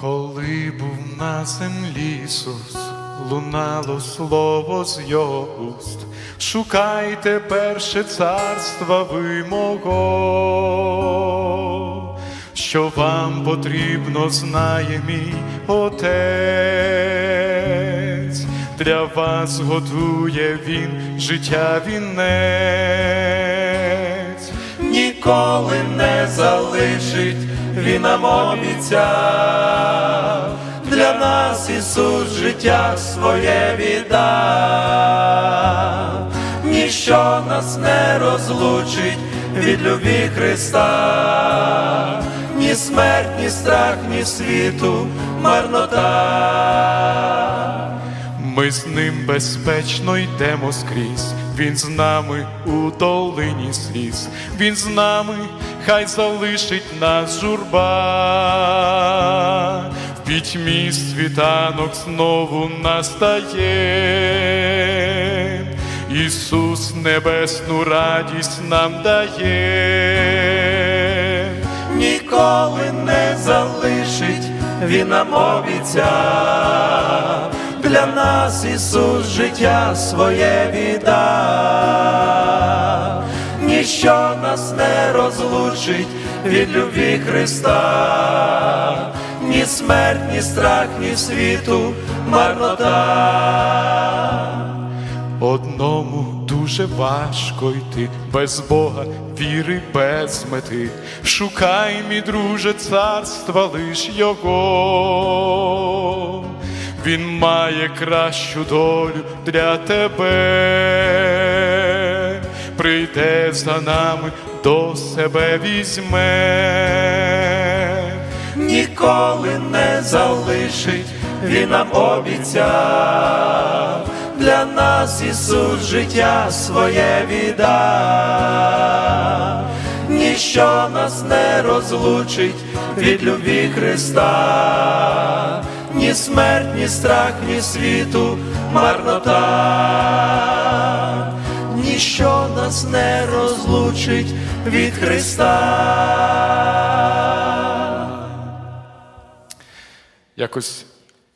Коли був на землі Ісус, лунало слово з його шукайте перше царства ви мого, що вам потрібно, знає мій Отець, для вас готує він життя вінець, ніколи не залишить. Він нам обіцяв, для нас Ісус життя своє віддав, ніщо нас не розлучить від любі Христа, ні смерть, ні страх, ні світу, марнота. Ми з ним безпечно йдемо скрізь, він з нами у долині сліз, він з нами, хай залишить нас журба, в пітьмі світанок знову настає, Ісус небесну радість нам дає, ніколи не залишить, Він нам обіцяв нас Ісус життя своє віддав, ніщо нас не розлучить від любві Христа, ні смерть, ні страх, ні світу, марнота. Одному дуже важко йти без Бога, віри без мети. Шукай, мій друже, царства лиш його. Він має кращу долю для тебе, прийде за нами, до себе візьме, ніколи не залишить, він нам обіцяв, для нас Ісус життя своє віддав, ніщо нас не розлучить від любві Христа, ні смерть, ні страх, ні світу, марнота, ніщо нас не розлучить від Христа. Якось